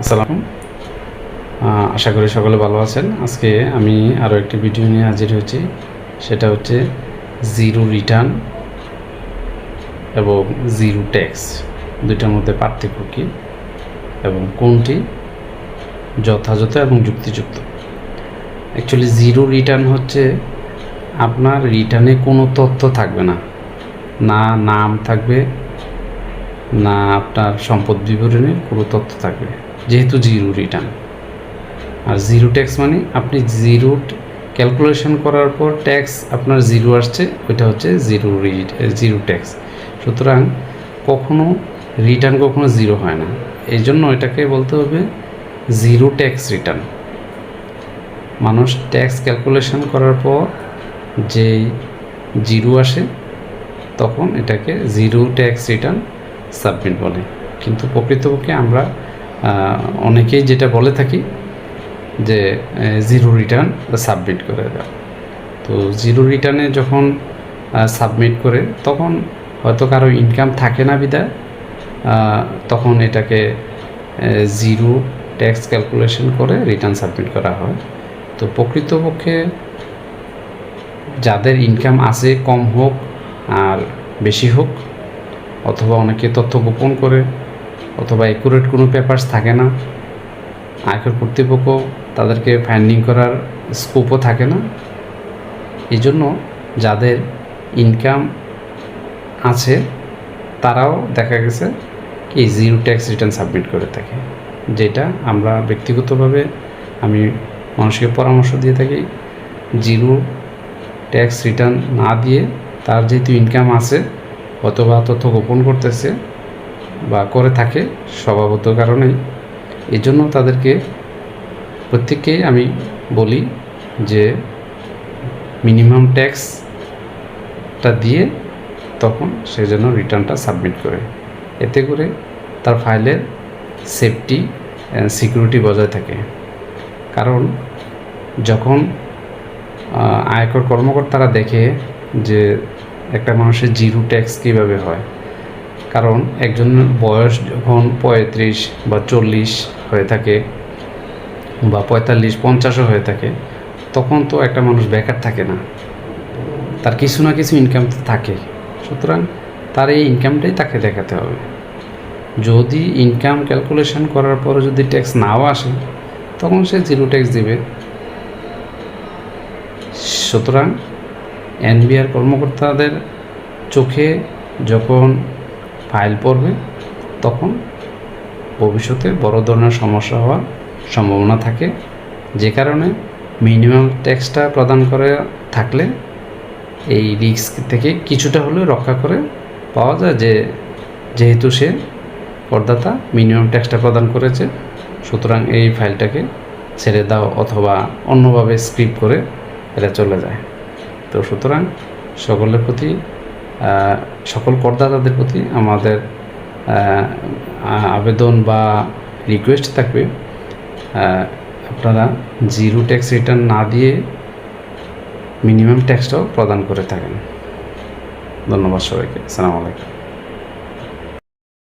আসসালাম আশা করি সকলে ভালো আছেন। আজকে আমি আরও একটি ভিডিও নিয়ে হাজির হয়েছি। সেটা হচ্ছে জিরো রিটার্ন এবং জিরো ট্যাক্স। দুইটার মধ্যে পার্থক্য কী এবং কোনটি যথাযথ এবং যুক্তিযুক্ত? অ্যাকচুয়ালি জিরো রিটার্ন হচ্ছে আপনার রিটার্নে কোনো তথ্য থাকবে না। না নাম থাকবে না আপনার সম্পদ বিবরণের কোনো তথ্য থাকবে। যেহেতু জিরো রিটার্ন আর জিরো ট্যাক্স মানে আপনি জিরো ক্যালকুলেশন করার পর ট্যাক্স আপনার জিরো আসছে, ওইটা হচ্ছে জিরো জিরো ট্যাক্স সুতরাং কখনো রিটার্ন কখনো জিরো হয় না। এই জন্য এটাকে বলতে হবে জিরো ট্যাক্স রিটার্ন মানুষ ট্যাক্স ক্যালকুলেশন করার পর যে জিরো আসে, তখন এটাকে জিরো ট্যাক্স রিটার্ন সাবমিট বলে। কিন্তু প্রকৃতপক্ষে আমরা অনেকেই যেটা বলে থাকি যে জিরো রিটার্ন সাবমিট করে দাও তো জিরো রিটার্নে যখন সাবমিট করে, তখন হয়তো কারও ইনকাম থাকে না বিদায় তখন এটাকে জিরো ট্যাক্স ক্যালকুলেশন করে রিটার্ন সাবমিট করা হয়। তো প্রকৃতপক্ষে যাদের ইনকাম আছে কম হোক আর বেশি হোক অথবা অনেকে তথ্য গোপন করে, অথবা একুরেট কোনো পেপারস থাকে না। আয়কর কর্তৃপক্ষ তাদেরকে ফাইন্ডিং করার স্কোপও থাকে না। এই জন্য যাদের ইনকাম আছে, তারাও দেখা গেছে কি জিরো ট্যাক্স রিটার্ন সাবমিট করে থাকে। যেটা আমরা ব্যক্তিগতভাবে আমি মানুষকে পরামর্শ দিয়ে থাকি জিরো ট্যাক্স রিটার্ন না দিয়ে তার যেহেতু ইনকাম আছে অথবা তথ্য গোপন করতেছে বা করে থাকে স্বভাবত কারণেই। এই জন্য তাদেরকে প্রত্যেককেই আমি বলি যে মিনিমাম ট্যাক্সটা দিয়ে তখন সে যেন রিটার্নটা সাবমিট করে। এতে করে তার ফাইলের সেফটি সিকিউরিটি বজায় থাকে। কারণ যখন আয়কর কর্মকর্তারা দেখে যে একটা মানুষের জিরো ট্যাক্স কীভাবে হয়? কারণ একজন বয়স যখন পঁয়ত্রিশ বা চল্লিশ হয়ে থাকে বা পঁয়তাল্লিশ, পঞ্চাশও হয়ে থাকে, তখন তো একটা মানুষ বেকার থাকে না। তার কিছু না কিছু ইনকাম তো থাকে। সুতরাং তার এই ইনকামটাই তাকে দেখাতে হবে। যদি ইনকাম ক্যালকুলেশন করার পরে যদি ট্যাক্স নাও আসে, তখন সে জিরো ট্যাক্স দেবে। সুতরাং এনবিআর কর্মকর্তাদের চোখে যখন ফাইল পড়বে, তখন ভবিষ্যতে বড় ধরনের সমস্যা হওয়ার সম্ভাবনা থাকে। যে কারণে মিনিমাম ট্যাক্সটা প্রদান করে থাকলে এই রিস্ক থেকে কিছুটা হলেও রক্ষা করে পাওয়া যায় যে, যেহেতু সে করদাতা মিনিমাম ট্যাক্সটা প্রদান করেছে, সুতরাং এই ফাইলটাকে ছেড়ে দাও অথবা অন্যভাবে স্ক্রিপ্ট করে এটা চলে যায়। তো সুতরাং সকলের প্রতি সকল করদাতাদের প্রতি আমাদের আবেদন বা রিকোয়েস্ট থাকবে। আপনারা জিরো ট্যাক্স রিটার্ন না দিয়ে মিনিমাম ট্যাক্সটাও প্রদান করে থাকেন। ধন্যবাদ সবাইকে। আসসালামু আলাইকুম।